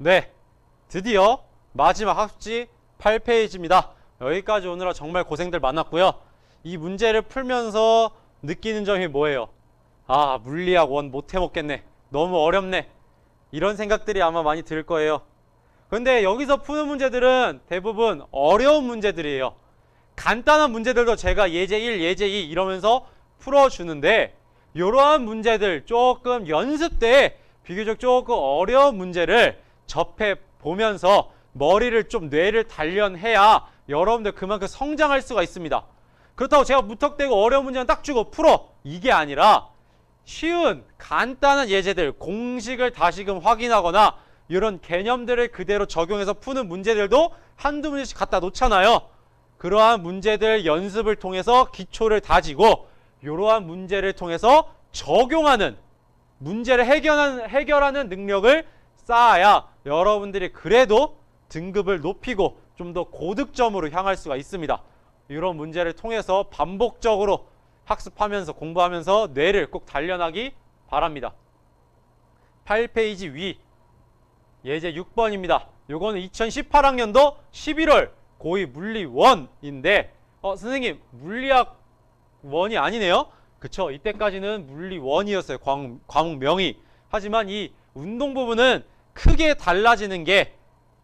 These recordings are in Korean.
네, 드디어 마지막 학습지 8페이지입니다. 여기까지 오느라 정말 고생들 많았고요. 이 문제를 풀면서 느끼는 점이 뭐예요? 아, 물리학 원 못 해먹겠네. 너무 어렵네. 이런 생각들이 아마 많이 들 거예요. 근데 여기서 푸는 문제들은 대부분 어려운 문제들이에요. 간단한 문제들도 제가 예제 1, 예제 2 이러면서 풀어주는데 이러한 문제들 조금 연습 때 비교적 조금 어려운 문제를 접해 보면서 머리를 좀 뇌를 단련해야 여러분들 그만큼 성장할 수가 있습니다. 그렇다고 제가 무턱대고 어려운 문제는 딱 주고 풀어 이게 아니라 쉬운 간단한 예제들 공식을 다시금 확인하거나 이런 개념들을 그대로 적용해서 푸는 문제들도 한두 문제씩 갖다 놓잖아요. 그러한 문제들 연습을 통해서 기초를 다지고 이러한 문제를 통해서 적용하는 문제를 해결하는, 해결하는 능력을 쌓아야 여러분들이 그래도 등급을 높이고 좀 더 고득점으로 향할 수가 있습니다. 이런 문제를 통해서 반복적으로 학습하면서 공부하면서 뇌를 꼭 단련하기 바랍니다. 8페이지 위 예제 6번입니다. 요거는 2018학년도 11월 고2 물리 1인데 어 선생님 물리학 1이 아니네요. 그쵸 이때까지는 물리 1이었어요. 과목, 과목명이. 하지만 이 운동 부분은 크게 달라지는 게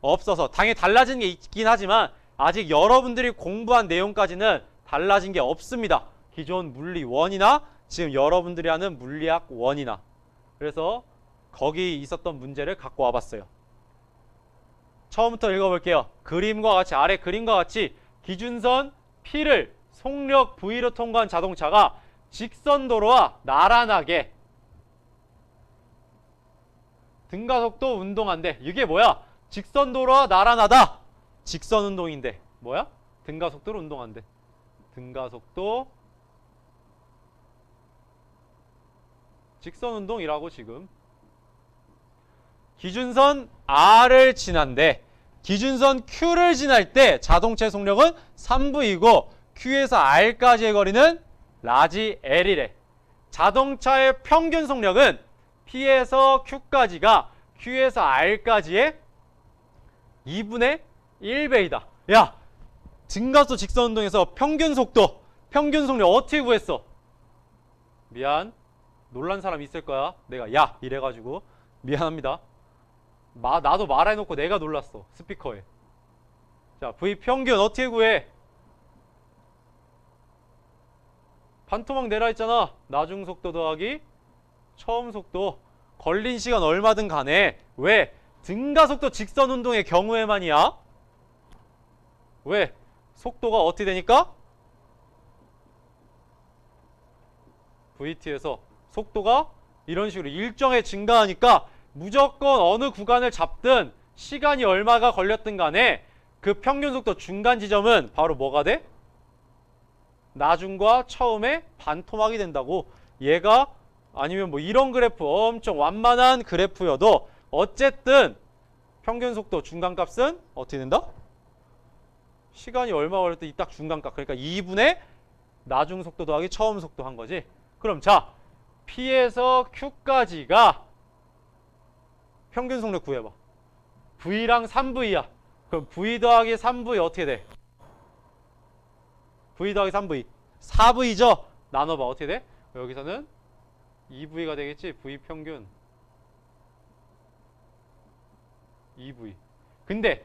없어서 당연히 달라지는 게 있긴 하지만 아직 여러분들이 공부한 내용까지는 달라진 게 없습니다. 기존 물리 1이나 지금 여러분들이 하는 물리학 1이나 그래서 거기 있었던 문제를 갖고 와봤어요. 처음부터 읽어볼게요. 그림과 같이 아래 그림과 같이 기준선 P를 속력 V로 통과한 자동차가 직선 도로와 나란하게 등가속도 운동한대. 이게 뭐야? 직선 도로와 나란하다. 직선 운동인데 뭐야? 등가속도로 운동한대. 등가속도 직선 운동이라고 지금 기준선 R을 지난데 기준선 Q를 지날 때 자동차의 속력은 3V이고 Q에서 R까지의 거리는 라지 L이래. 자동차의 평균 속력은 P에서 Q까지가 Q에서 R까지의 2분의 1배이다. 야, 증가수 직선 운동에서 평균 속도, 평균 속력 어떻게 구했어? 미안. 놀란 사람 있을 거야. 내가 야 이래가지고 미안합니다. 마, 나도 말해놓고 내가 놀랐어. 스피커에. 자, V 평균 어떻게 구해? 반토막 내라 했잖아. 나중 속도 더하기 처음 속도. 걸린 시간 얼마든 간에 왜 등가 속도 직선 운동의 경우에만이야? 왜 속도가 어떻게 되니까? VT에서 속도가 이런 식으로 일정에 증가하니까 무조건 어느 구간을 잡든 시간이 얼마가 걸렸든 간에 그 평균 속도 중간 지점은 바로 뭐가 돼? 나중과 처음에 반토막이 된다고 얘가 아니면 뭐 이런 그래프 엄청 완만한 그래프여도 어쨌든 평균 속도 중간값은 어떻게 된다? 시간이 얼마 걸렸든 이 딱 중간값 그러니까 2분의 나중 속도 더하기 처음 속도 한 거지 그럼 자 P에서 Q까지가 평균 속력 구해봐. V랑 3V야. 그럼 V 더하기 3V 어떻게 돼? V 더하기 3V. 4V죠? 나눠봐. 어떻게 돼? 여기서는 2V가 되겠지? V 평균. 2V. 근데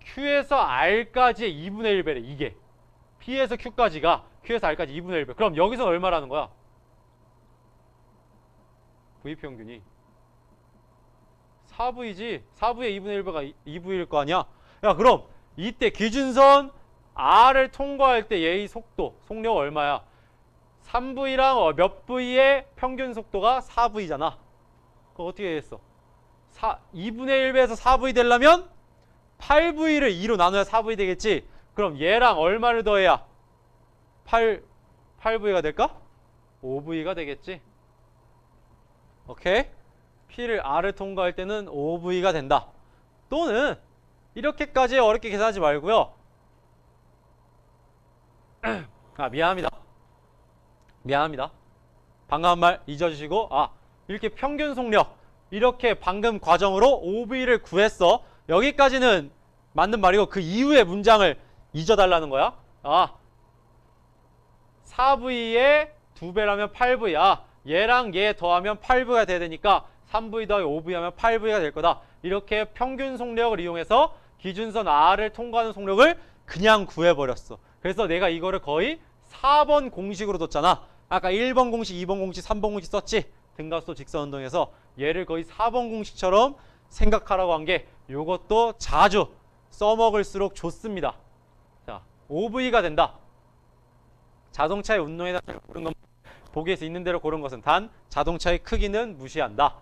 Q에서 R까지의 2분의 1배래. 이게. P에서 Q까지가 Q에서 R까지 2분의 1배. 그럼 여기서 얼마라는 거야? V 평균이 4V지 4V의 2분의 1배가 2V일 거 아니야 야 그럼 이때 기준선 R을 통과할 때 얘의 속도 속력 얼마야 3V랑 어, 몇 V의 평균 속도가 4V잖아 그거 어떻게 했어 4, 2분의 1배에서 4V 되려면 8V를 2로 나눠야 4V 되겠지 그럼 얘랑 얼마를 더해야 8, 8V가 될까? 5V가 되겠지 오케이? P를 R을 통과할 때는 5V가 된다. 또는 이렇게까지 어렵게 계산하지 말고요. 아 미안합니다. 미안합니다. 한말 잊어주시고 아 이렇게 평균 속력 이렇게 방금 과정으로 OV를 구했어. 여기까지는 맞는 말이고 그 이후의 문장을 잊어달라는 거야. 아, 4V에 2배라면 8V. 아, 얘랑 얘 더하면 8V가 돼야 되니까 3V 더하기 5V 하면 8V가 될 거다. 이렇게 평균 속력을 이용해서 기준선 R을 통과하는 속력을 그냥 구해버렸어. 그래서 내가 이거를 거의 4번 공식으로 뒀잖아. 아까 1번 공식, 2번 공식, 3번 공식 썼지? 등가속 직선 운동에서 얘를 거의 4번 공식처럼 생각하라고 한 게 이것도 자주 써먹을수록 좋습니다. 자, OV가 된다. 자동차의 운동에 대해서 고른 건 보기에서 있는 대로 고른 것은 단 자동차의 크기는 무시한다.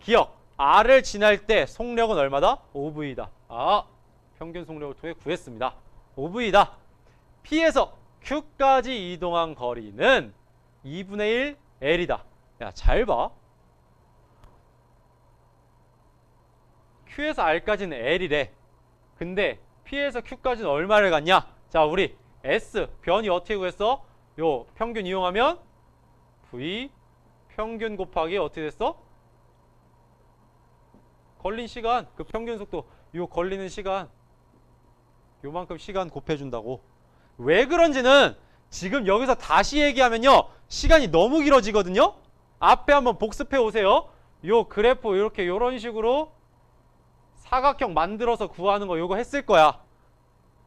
기억 R을 지날 때 속력은 얼마다? 5V다. 아, 평균 속력을 통해 구했습니다. 5V다. P에서 Q까지 이동한 거리는 2분의 1 L이다. 야, 잘 봐. Q에서 R까지는 L이래. 근데 P에서 Q까지는 얼마를 갔냐? 자, 우리 S 변이 어떻게 구했어? 요 평균 이용하면 V 평균 곱하기 어떻게 됐어? 걸린 시간 그 평균 속도 요 걸리는 시간 요만큼 시간 곱해준다고 왜 그런지는 지금 여기서 다시 얘기하면요 시간이 너무 길어지거든요? 앞에 한번 복습해 오세요. 요 그래프 이렇게 요런 식으로 사각형 만들어서 구하는 거 요거 했을 거야.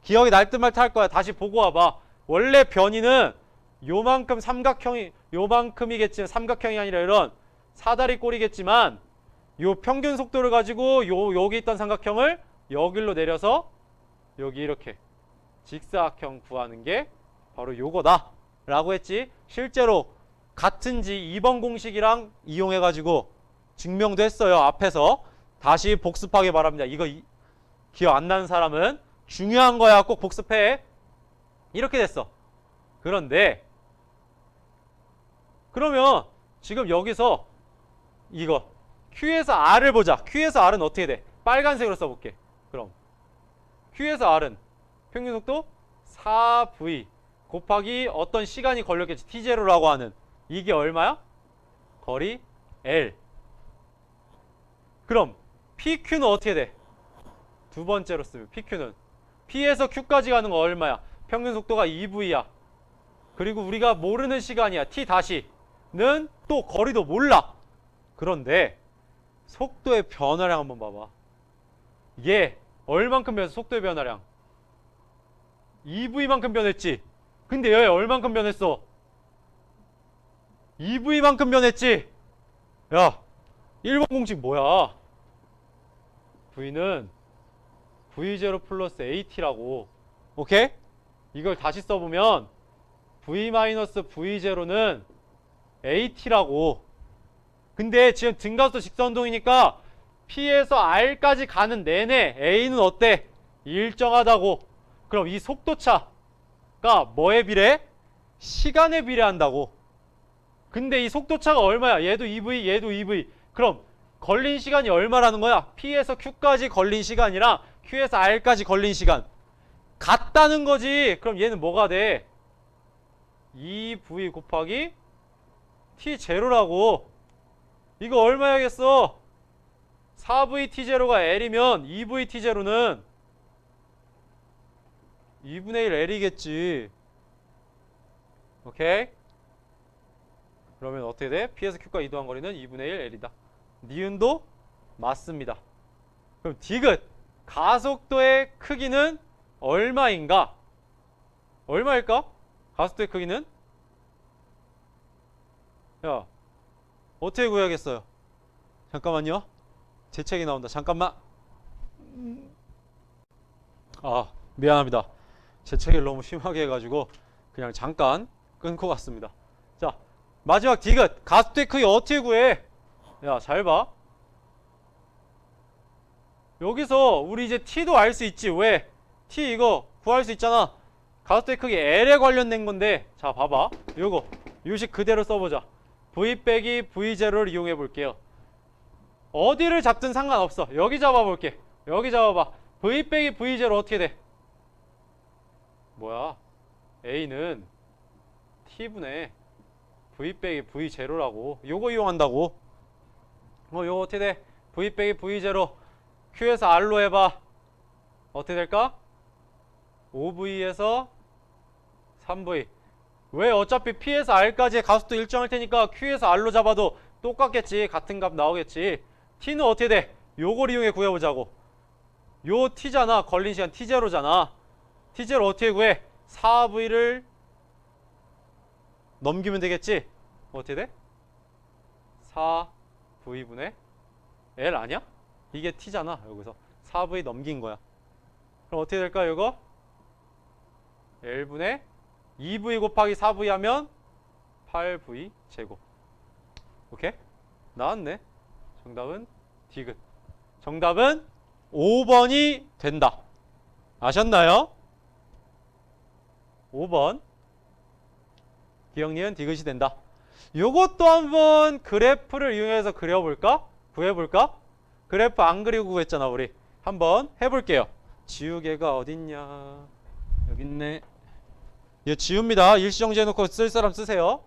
기억이 날 듯 말 듯 할 거야. 다시 보고 와봐. 원래 변이는 요만큼 삼각형이 요만큼이겠지만 삼각형이 아니라 이런 사다리 꼴이겠지만 요 평균 속도를 가지고 요 여기 있던 삼각형을 여기로 내려서 여기 이렇게 직사각형 구하는 게 바로 요거다 라고 했지. 실제로 같은지 2번 공식이랑 이용해 가지고 증명도 했어요 앞에서. 다시 복습하기 바랍니다. 이거 이- 기억 안 나는 사람은 중요한 거야. 꼭 복습해. 이렇게 됐어. 그런데 그러면 지금 여기서 이거 Q에서 R을 보자. Q에서 R은 어떻게 돼? 빨간색으로 써볼게. 그럼 Q에서 R은 평균 속도 4V 곱하기 어떤 시간이 걸렸겠지. T0라고 하는 이게 얼마야? 거리 L. 그럼 PQ는 어떻게 돼? 두 번째로 쓰면 PQ는 P에서 Q까지 가는 거 얼마야? 평균 속도가 2V야. 그리고 우리가 모르는 시간이야. T 다시는 또 거리도 몰라. 그런데 속도의 변화량 한번 봐봐. 얘 얼만큼 변했어? 속도의 변화량. 2V만큼 변했지. 근데 얘 얼만큼 변했어? 2V만큼 변했지. 야, 1번 공식 뭐야? V는 V0 플러스 AT라고. 오케이? 이걸 다시 써보면 V-V0는 AT라고. 근데 지금 등가속 직선운동이니까 P에서 R까지 가는 내내 A는 어때? 일정하다고. 그럼 이 속도차 가 뭐에 비례? 시간에 비례한다고. 근데 이 속도차가 얼마야? 얘도 EV, 얘도 EV. 그럼 걸린 시간이 얼마라는 거야? P에서 Q까지 걸린 시간이랑 Q에서 R까지 걸린 시간. 같다는 거지. 그럼 얘는 뭐가 돼? 2V 곱하기 T0라고. 이거 얼마야겠어? 4VT0가 L이면 2VT0는 2분의 1 L이겠지. 오케이? 그러면 어떻게 돼? P에서 Q가 이동한 거리는 2분의 1 L이다. 니은도 맞습니다. 그럼 디귿 가속도의 크기는 얼마인가? 얼마일까? 가속도의 크기는? 야, 어떻게 구해야겠어요? 잠깐만요. 제 책이 나온다. 잠깐만. 아, 미안합니다. 제 책을 너무 심하게 해가지고 그냥 잠깐 끊고 갔습니다. 자, 마지막 디귿 크기 어떻게 구해? 야, 잘 봐. 여기서 우리 이제 t도 알 수 있지. 왜? t 이거 구할 수 있잖아. 가속도의 크기 L에 관련된 건데 자 봐봐 요거 요식 그대로 써보자 V 빼기 V0를 이용해 볼게요 어디를 잡든 상관없어 여기 잡아볼게 여기 잡아봐 V 빼기 V0 어떻게 돼? 뭐야 A는 T분의 V 빼기 V0라고 요거 이용한다고 어, 요거 어떻게 돼? V 빼기 V0 Q에서 R로 해봐. 어떻게 될까? 5V에서 3V. 왜 어차피 P에서 R까지의 가속도 일정할 테니까 Q에서 R로 잡아도 똑같겠지. 같은 값 나오겠지. T는 어떻게 돼? 요걸 이용해 구해보자고. 요 T잖아. 걸린 시간 T0잖아. T0 어떻게 구해? 4V를 넘기면 되겠지? 어떻게 돼? 4V분의 L 아니야? 이게 T잖아. 여기서 4V 넘긴 거야. 그럼 어떻게 될까 이거? L분의 2V 곱하기 4V 하면 8V 제곱. 오케이? 나왔네. 정답은 디귿. 정답은 5번이 된다. 아셨나요? 5번. 기억니은 디귿이 된다. 요것도 한번 그래프를 이용해서 그려볼까? 구해볼까? 그래프 안 그리고 구했잖아 우리. 한번 해볼게요. 지우개가 어딨냐? 여기 있네. 이거 지웁니다. 일시정지 해놓고 쓸 사람 쓰세요.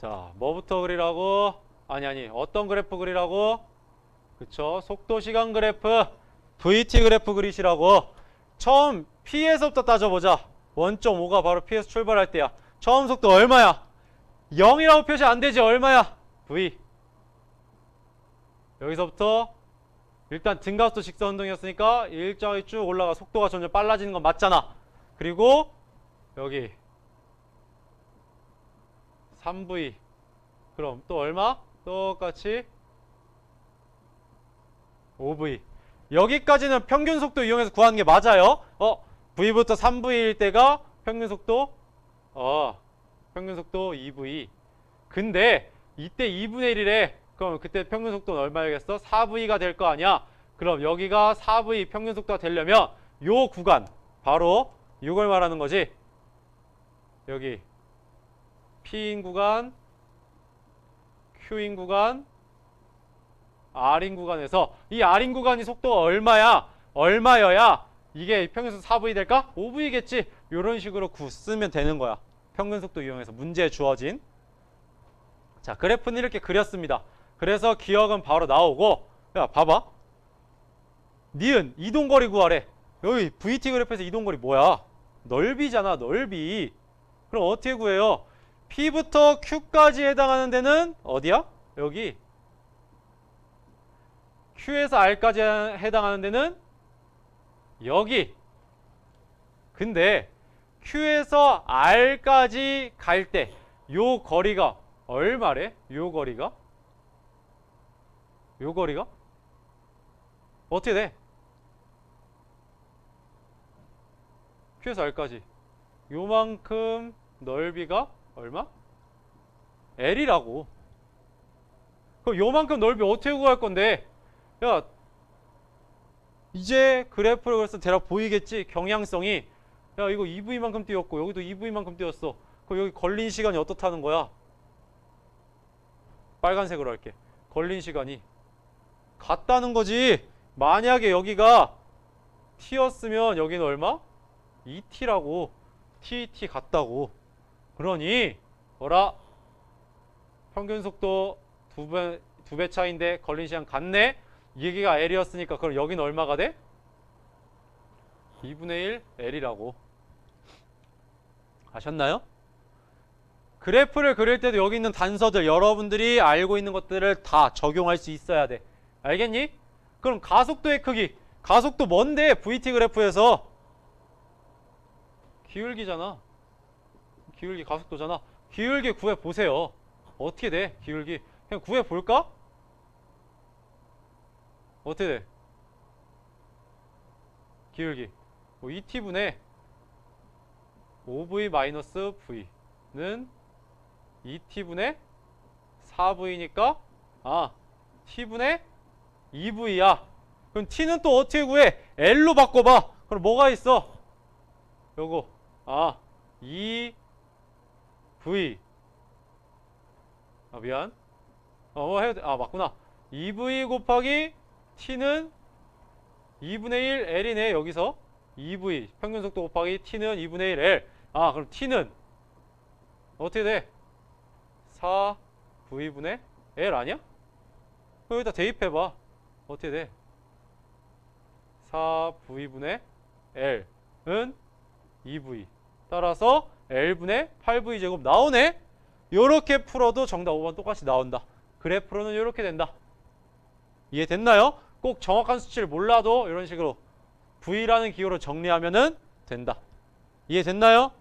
자, 뭐부터 그리라고? 아니 아니, 어떤 그래프 그리라고? 그쵸? 속도 시간 그래프, VT 그래프 그리시라고. 처음 P에서부터 따져보자. 1.5가 바로 P에서 출발할 때야. 처음 속도 얼마야? 0이라고 표시 안 되지 얼마야? V. 여기서부터 일단 등가속도 직선 운동이었으니까 일정하게 쭉 올라가 속도가 점점 빨라지는 건 맞잖아. 그리고 여기 3V 그럼 또 얼마? 똑같이 5V 여기까지는 평균 속도 이용해서 구하는 게 맞아요? 어? V부터 3V일 때가 평균 속도? 어 평균 속도 2V 근데 이때 2분의 1이래. 그럼 그때 평균 속도는 얼마야겠어? 4V가 될 거 아니야? 그럼 여기가 4V 평균 속도가 되려면 요 구간 바로 이걸 말하는 거지. 여기 P인 구간, Q인 구간, R인 구간에서 이 R인 구간이 속도가 얼마야? 얼마여야 이게 평균속 4V 될까? 5V겠지. 이런 식으로 구 쓰면 되는 거야. 평균 속도 이용해서 문제에 주어진 자 그래프는 이렇게 그렸습니다. 그래서 기억은 바로 나오고 야 봐봐. 니은 이동거리 구하래. 여기 VT 그래프에서 이동거리 뭐야? 넓이잖아 넓이. 그럼 어떻게 구해요? P부터 Q까지 해당하는 데는 어디야? 여기. Q에서 R까지 해당하는 데는 여기. 근데 Q에서 R까지 갈 때 요 거리가 얼마래? 요 거리가? 요 거리가? 어떻게 돼? Q에서 R까지 요만큼 넓이가 얼마? L이라고. 그럼 요만큼 넓이 어떻게 구할 건데? 야, 이제 그래프를 그래서 대략 보이겠지? 경향성이. 야, 이거 EV만큼 띄었고, 여기도 EV만큼 띄었어. 그럼 여기 걸린 시간이 어떻다는 거야? 빨간색으로 할게. 걸린 시간이. 같다는 거지. 만약에 여기가 T였으면 여기는 얼마? 2T라고. TT 같다고. 그러니 뭐라 평균 속도 두배 두 배 차인데 걸린 시간 같네. 얘기가 L이었으니까 그럼 여기는 얼마가 돼? 2분의 1 L이라고. 아셨나요? 그래프를 그릴 때도 여기 있는 단서들 여러분들이 알고 있는 것들을 다 적용할 수 있어야 돼. 알겠니? 그럼 가속도의 크기. 가속도 뭔데? VT 그래프에서 기울기잖아. 기울기 가속도잖아. 기울기 구해 보세요. 어떻게 돼? 기울기 그냥 구해 볼까? 어떻게 돼? 기울기 뭐 2t분의 5v 마이너스 v는 2t분의 4v니까 아 t분의 2v야. 그럼 t는 또 어떻게 구해? l로 바꿔봐. 그럼 뭐가 있어? 요거 아 2 V 아 미안 어뭐 해도 돼. 아 맞구나 2V 곱하기 t는 2분의 1 l이네 여기서 2v 평균 속도 곱하기 t는 2분의 1 l 아 그럼 t는 어떻게 돼? 4v분의 l 아니야? 그럼 여기다 대입해봐 어떻게 돼? 4v분의 l은 2v 따라서 l분의 8v 제곱 나오네. 요렇게 풀어도 정답 5번 똑같이 나온다. 그래프로는 요렇게 된다. 이해됐나요? 꼭 정확한 수치를 몰라도 이런 식으로 v라는 기호로 정리하면은 된다. 이해됐나요?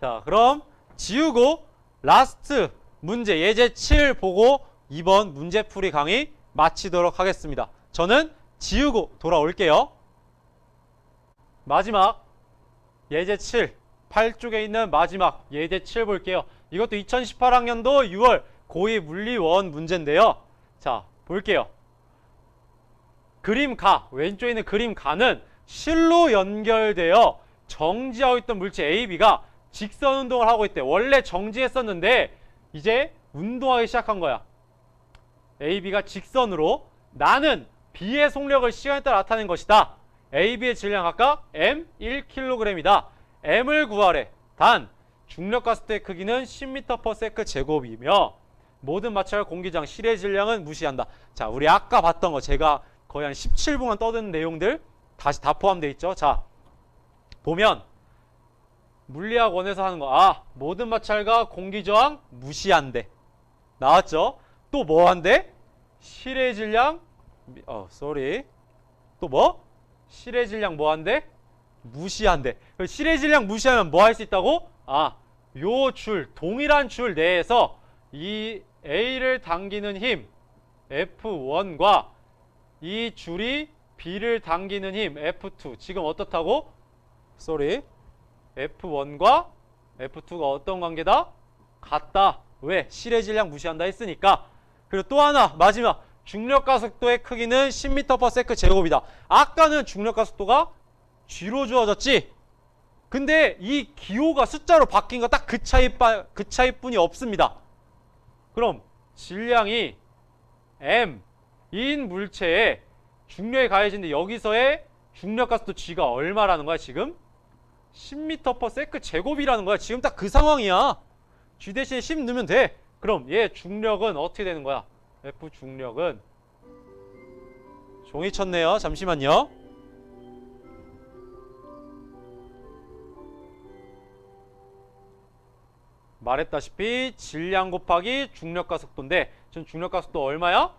자 그럼 지우고 라스트 문제 예제 7 보고 이번 문제풀이 강의 마치도록 하겠습니다. 저는 지우고 돌아올게요. 마지막 예제 7 8쪽에 있는 마지막 예제 7 볼게요. 이것도 2018학년도 6월 고2 물리원 문제인데요. 자, 볼게요. 그림 가, 왼쪽에 있는 그림 가는 실로 연결되어 정지하고 있던 물체 AB가 직선 운동을 하고 있대. 원래 정지했었는데 이제 운동하기 시작한 거야. AB가 직선으로 나는 B의 속력을 시간에 따라 나타낸 것이다. AB의 질량 각각 M 1kg이다. M을 구하래. 단 중력 가스대 크기는 10m/s 제곱이며 모든 마찰 공기장 실의 질량은 무시한다. 자, 우리 아까 봤던 거 제가 거의 한 17분간 떠드는 내용들 다시 다 포함되어 있죠. 자, 보면 물리학 원에서 하는 거. 아, 모든 마찰과 공기 저항 무시한대. 나왔죠? 또 뭐 한대? 실의 질량 미- 어, 쏘리. 또 뭐? 실의 질량 뭐 한대? 무시한대. 실의 질량 무시하면 뭐 할 수 있다고? 아, 요 줄, 동일한 줄 내에서 이 A를 당기는 힘 F1과 이 줄이 B를 당기는 힘 F2 지금 어떻다고? 쏘리. F1과 F2가 어떤 관계다? 같다. 왜? 실의 질량 무시한다 했으니까. 그리고 또 하나 마지막 중력 가속도의 크기는 10m/s 제곱이다. 아까는 중력 가속도가 G로 주어졌지. 근데 이 기호가 숫자로 바뀐 거 딱 그 차이 그 차이뿐이 없습니다. 그럼 질량이 m인 물체에 중력이 가해지는데 여기서의 중력 가속도 G가 얼마라는 거야 지금? 10m/s 제곱이라는 거야. 지금 딱 그 상황이야. G 대신에 10 넣으면 돼. 그럼 얘 중력은 어떻게 되는 거야? F 중력은 종이 쳤네요. 잠시만요. 말했다시피 질량 곱하기 중력 가속도인데 지금 중력 가속도 얼마야?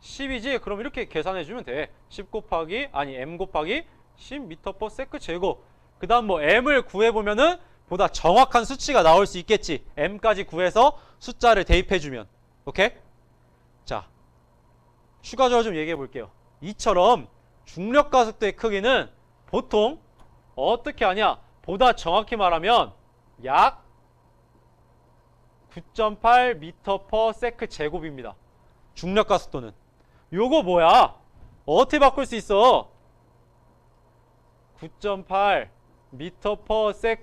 10이지? 그럼 이렇게 계산해 주면 돼. 10 곱하기 아니 m 곱하기 10m/s 제곱. 그 다음 뭐 m을 구해 보면은 보다 정확한 수치가 나올 수 있겠지. m까지 구해서 숫자를 대입해 주면. 오케이? 자. 추가적으로 좀 얘기해 볼게요. 이처럼 중력 가속도의 크기는 보통 어떻게 하냐? 보다 정확히 말하면 약 9.8m/s 제곱입니다. 중력 가속도는. 요거 뭐야? 어떻게 바꿀 수 있어? 9.8 m/s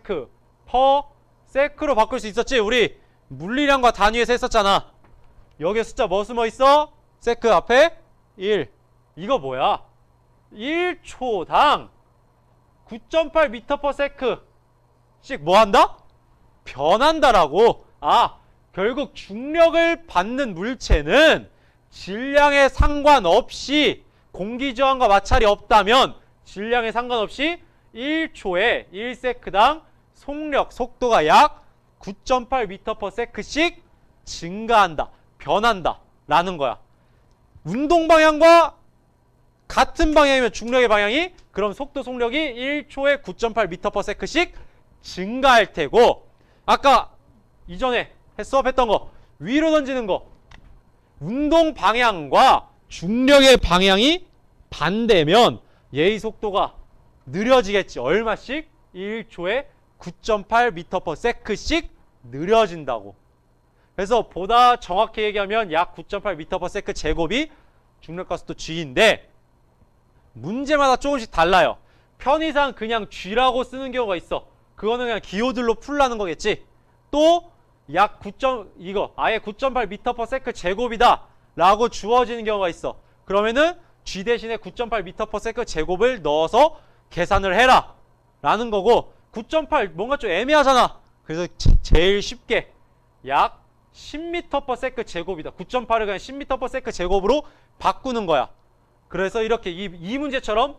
per sec로 바꿀 수 있었지? 우리 물리량과 단위에서 했었잖아. 여기에 숫자 뭐 숨어 있어? 세크 앞에 1. 이거 뭐야? 1초당 9.8 m/s 씩뭐 한다? 변한다라고. 아, 결국 중력을 받는 물체는 질량에 상관없이 공기 저항과 마찰이 없다면 질량에 상관없이 1초에 1세크당 속력 속도가 약 9.8m/s씩 증가한다. 변한다. 라는 거야. 운동 방향과 같은 방향이면 중력의 방향이 그럼 속도 속력이 1초에 9.8m/s씩 증가할 테고 아까 이전에 수업했던 거 위로 던지는 거. 운동 방향과 중력의 방향이 반대면 얘의 속도가 느려지겠지. 얼마씩? 1초에 9.8m/s씩 느려진다고. 그래서 보다 정확히 얘기하면 약 9.8m/s 제곱이 중력 가속도 g인데 문제마다 조금씩 달라요. 편의상 그냥 g라고 쓰는 경우가 있어. 그거는 그냥 기호들로 풀라는 거겠지. 또 약 9. 이거 아예 9.8m/s 제곱이다 라고 주어지는 경우가 있어 그러면은 g 대신에 9.8m/s 제곱을 넣어서 계산을 해라 라는 거고 9.8 뭔가 좀 애매하잖아. 그래서 제- 제일 쉽게 약 10m/s 제곱이다. 9.8을 그냥 10m/s 제곱으로 바꾸는 거야. 그래서 이렇게 이, 이 문제처럼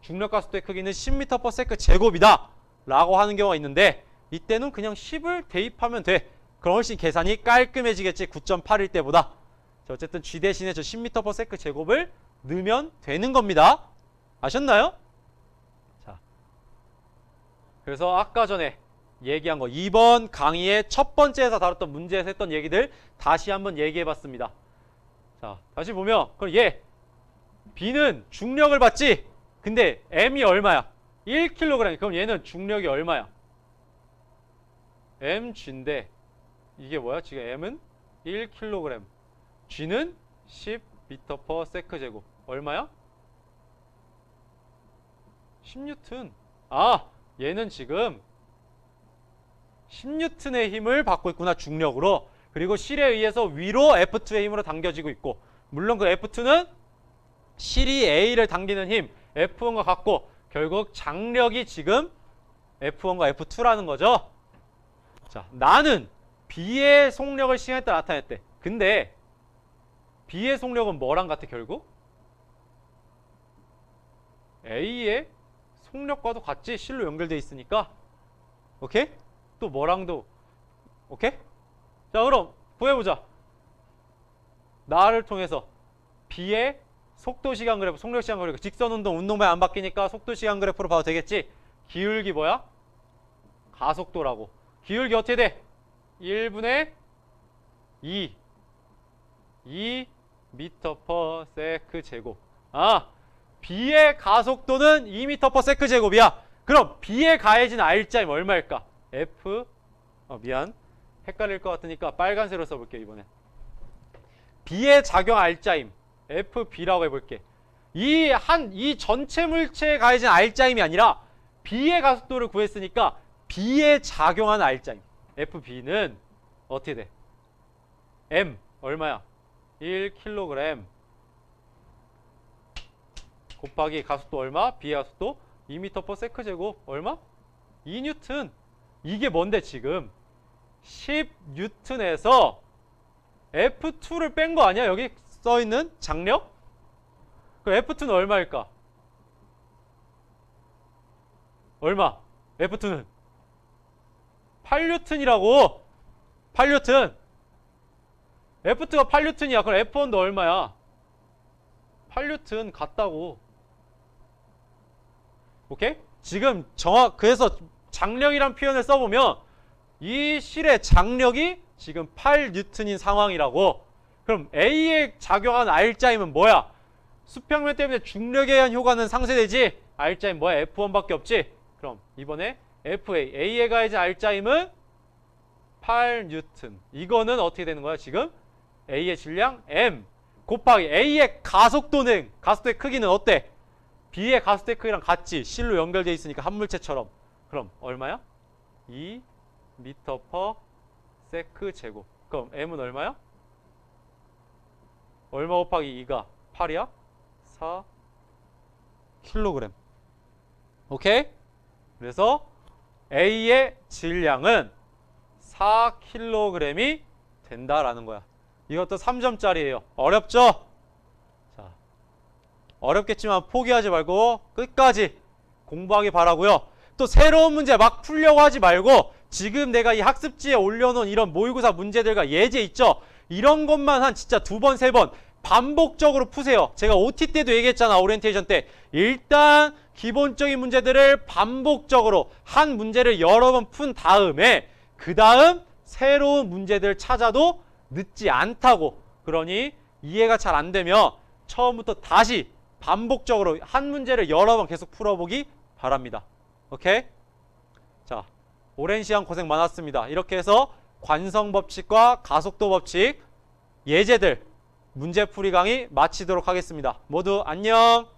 중력 가속도의 크기는 10m/s 제곱이다 라고 하는 경우가 있는데 이때는 그냥 10을 대입하면 돼. 그럼 훨씬 계산이 깔끔해지겠지. 9.8일 때보다. 자, 어쨌든 g 대신에 저 10m/s 제곱을 넣으면 되는 겁니다. 아셨나요? 자. 그래서 아까 전에 얘기한 거 2번 강의의 첫 번째에서 다뤘던 문제에서 했던 얘기들 다시 한번 얘기해 봤습니다. 자, 다시 보면 그럼 얘 B는 중력을 받지. 근데 M이 얼마야? 1kg. 그럼 얘는 중력이 얼마야? mg인데 이게 뭐야? 지금 m은 1kg. g는 10m/s 제곱. 얼마야? 10N. 아, 얘는 지금 10N의 힘을 받고 있구나 중력으로. 그리고 실에 의해서 위로 F2의 힘으로 당겨지고 있고 물론 그 F2는 실이 A를 당기는 힘 F1과 같고 결국 장력이 지금 F1과 F2라는 거죠. 자, 나는 B의 속력을 시간에 따라 나타냈대. 근데 B의 속력은 뭐랑 같아 결국? A의 속력과도 같지 실로 연결돼 있으니까 오케이? 또 뭐랑도 오케이? 자 그럼 구해보자 나를 통해서 B의 속도 시간 그래프 속력 시간 그래프 직선 운동 운동배 안 바뀌니까 속도 시간 그래프로 봐도 되겠지 기울기 뭐야? 가속도라고 기울기 어떻게 돼? 1분의 2 2 미터 퍼 세크 제곱. 아 B의 가속도는 2m per 세크 제곱이야. 그럼 B에 가해진 R자임 얼마일까? F? 어 미안. 헷갈릴 것 같으니까 빨간색으로 써볼게 이번에. B에 작용 R자임. FB라고 해볼게. 이 한 이 전체 물체에 가해진 R자임이 아니라 B의 가속도를 구했으니까 B에 작용한 R자임 FB는 어떻게 돼? M 얼마야? 1kg 곱하기 가속도 얼마? B의 가속도 2m per 세크 제곱 얼마? 2뉴튼. 이게 뭔데 지금? 10뉴튼에서 F2를 뺀 거 아니야? 여기 써 있는 장력? 그 F2는 얼마일까? 얼마? F2는 8뉴튼이라고. 8뉴튼. F2가 8뉴튼이야. 그럼 F1도 얼마야? 8뉴튼 같다고. 오케이? 지금 정확 그래서 장력이란 표현을 써보면 이 실의 장력이 지금 8뉴튼인 상황이라고. 그럼 A에 작용한 R자임은 뭐야? 수평면 때문에 중력에 의한 효과는 상쇄되지. R자임 뭐야? F1밖에 없지. 그럼 이번에 FA A에 가해진 R자임은 8뉴튼. 이거는 어떻게 되는 거야? 지금 A의 질량 M 곱하기 A의 가속도는 가속도의 크기는 어때? B의 가속도의 크기랑 같지. 실로 연결돼 있으니까 한 물체처럼. 그럼 얼마야? 2 미터 퍼 세크 제곱. 그럼 M은 얼마야? 얼마 곱하기 2가 8이야? 4 킬로그램. 오케이? 그래서 A의 질량은 4 킬로그램이 된다라는 거야. 이것도 3점짜리예요. 어렵죠? 자, 어렵겠지만 포기하지 말고 끝까지 공부하기 바라고요. 또 새로운 문제 막 풀려고 하지 말고 지금 내가 이 학습지에 올려놓은 이런 모의고사 문제들과 예제 있죠? 이런 것만 한 진짜 두 번, 세 번 반복적으로 푸세요. 제가 OT 때도 얘기했잖아. 오리엔테이션 때. 일단 기본적인 문제들을 반복적으로 한 문제를 여러 번 푼 다음에 그 다음 새로운 문제들 찾아도 늦지 않다고. 그러니 이해가 잘 안 되면 처음부터 다시 반복적으로 한 문제를 여러 번 계속 풀어보기 바랍니다. 오케이? 자, 오랜 시간 고생 많았습니다. 이렇게 해서 관성 법칙과 가속도 법칙 예제들 문제풀이 강의 마치도록 하겠습니다. 모두 안녕!